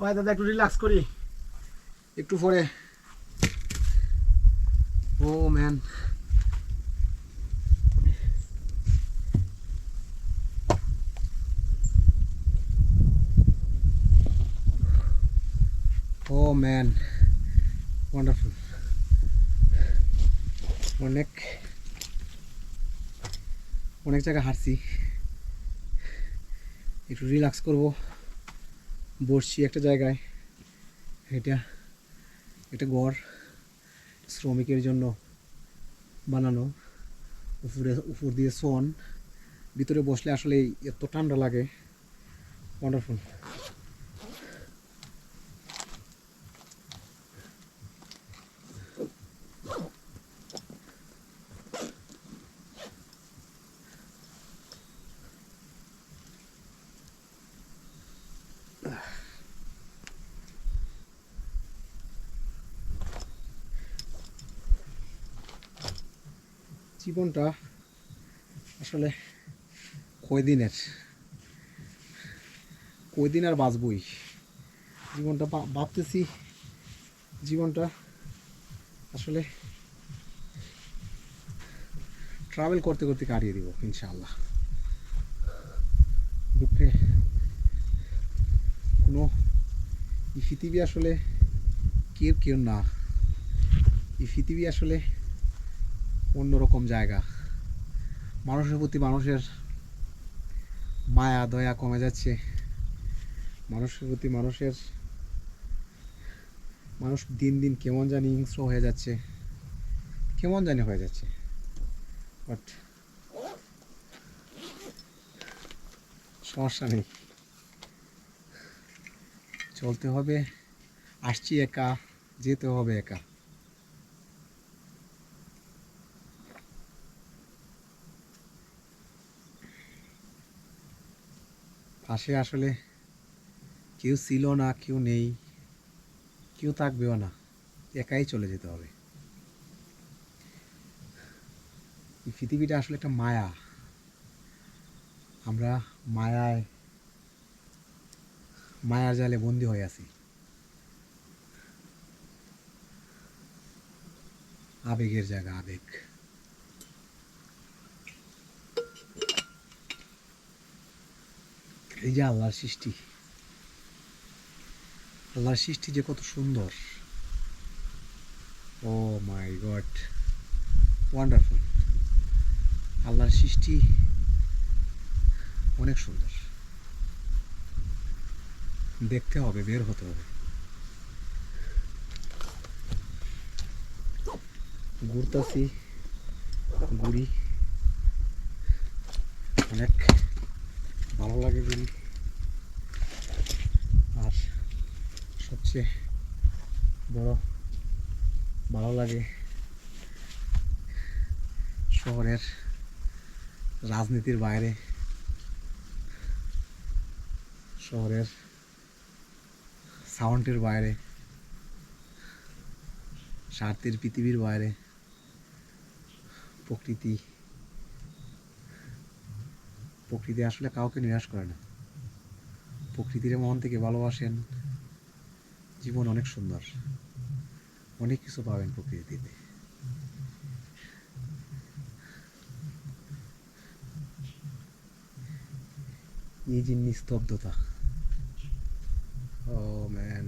ওই দাদা, একটু রিল্যাক্স করি। একটু পরে। Oh man oh man wonderful অনেক অনেক জায়গা হাঁটছি। একটু রিল্যাক্স করব। বসছি একটা জায়গায়। এটা এটা ঘর শ্রমিকের জন্য বানানো। উপরে, উপর দিয়ে সোন ভিতরে বসলে আসলে এত ঠান্ডা লাগে। ওয়ান্ডারফুল জীবনটা আসলে কয়দিনের? কয়দিন আর বাঁচবই? জীবনটা ভাবতেছি জীবনটা আসলে ট্রাভেল করতে করতে কাটিয়ে দিব, ইনশাআল্লাহ। দুঃখে কোনো এই পৃথিবী আসলে কেউ কেউ না। এই পৃথিবী আসলে অন্যরকম জায়গা। মানুষের প্রতি মানুষের মায়া, দয়া কমে যাচ্ছে। মানুষের প্রতি মানুষের, মানুষ দিন দিন কেমন জানি হিংস্র হয়ে যাচ্ছে। কেমন জানি হয়ে যাচ্ছে। বাট সমস্যা নেই। চলতে হবে। আসছি একা, যেতে হবে একা। পাশে আসলে কেউ ছিল না, কেউ নেই, কেউ থাকবেও না, একাই চলে যেতে হবে। এই পৃথিবীটা আসলে একটা মায়া। আমরা মায়ায় মায়ার জালে বন্দি হয়ে আছি। আবেগের জায়গা আবেগ। এই যে আল্লাহর সৃষ্টি। আল্লাহর সৃষ্টি যে কত সুন্দর। Oh my god, wonderful. আল্লাহর সৃষ্টি অনেক সুন্দর। দেখতে হবে, বের হতে হবে। ঘুরতাছি, ঘুরি। অনেক ভালো লাগে ঘুরি। আর সবচেয়ে বড় ভালো লাগে শহরের রাজনীতির বাইরে। শহরের সাউন্ডের বাইরে, স্বার্থের পৃথিবীর বাইরে, প্রকৃতি প্রকৃতি আসলে কাউকে নিরাশ করে না। প্রকৃতির মন থেকে ভালোবাসেন, জীবন অনেক সুন্দর। অনেক কিছু পাবেন প্রকৃতিতে। এই যে নিস্তব্ধতা। ও ম্যান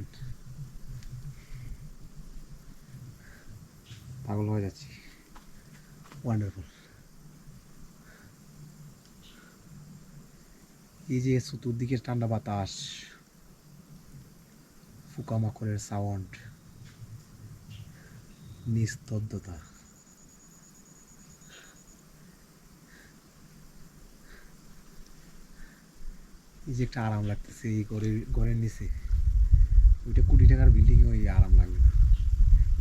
পাগল হয়ে যাচ্ছি। ওয়ান্ডারফুল এই যে চতুর্দিকের ঠান্ডা বাতাস পোকামাকড়ের সাউন্ড নিস্তব্ধতা। এই যে একটা আরাম লাগতেছে এই ঘরের ঘরের নিচে। ওইটা কোটি টাকার বিল্ডিং ওই আরাম লাগবে না।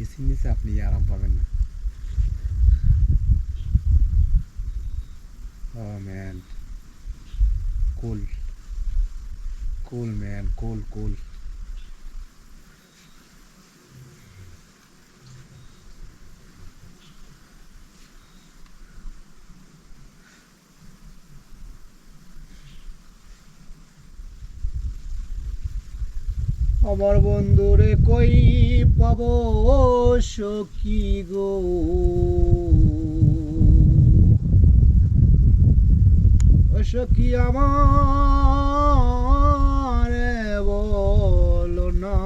এসির নিচে আপনি এই আরাম পাবেন না। ও ম্যান কুল কুল ম্যান কুল কুল আমার বন্ধুরে কই পাব সখী গো? সখী আমার বলো না।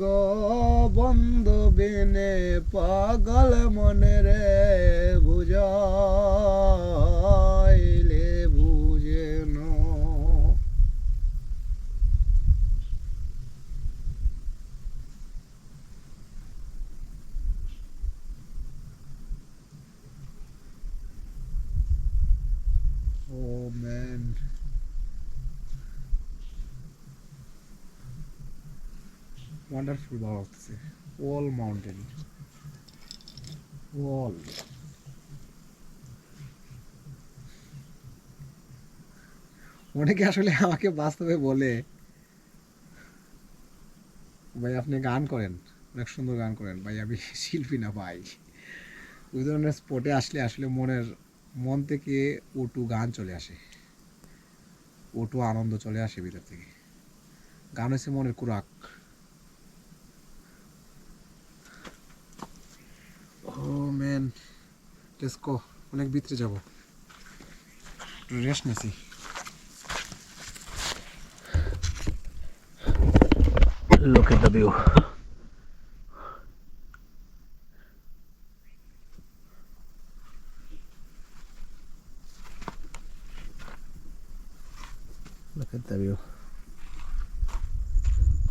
গো বন্ধ বেনে পাগল মনে রে বুঝাইলে বুঝে না Oh man. ওয়ান্ডারফুল ভালো লাগতেছে ওয়াল মাউন্টেন ওয়াল অনেকে আসলে আমাকে বাস্তবে বলে, ভাই, আপনি গান করেন, অনেক সুন্দর গান করেন। ভাই, আমি শিল্পী না, ভাই। ওই ধরনের স্পটে আসলে আসলে মনের, মন থেকে ওটু গান চলে আসে। ওটু আনন্দ চলে আসে ভিতর থেকে। গান হচ্ছে মনের কুরাক। ম্যান লেটস গো অনেক ভিতরে যাব রেস্ট নিছি Look at the view. Look at the view.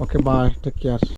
Okay, bye. Take care.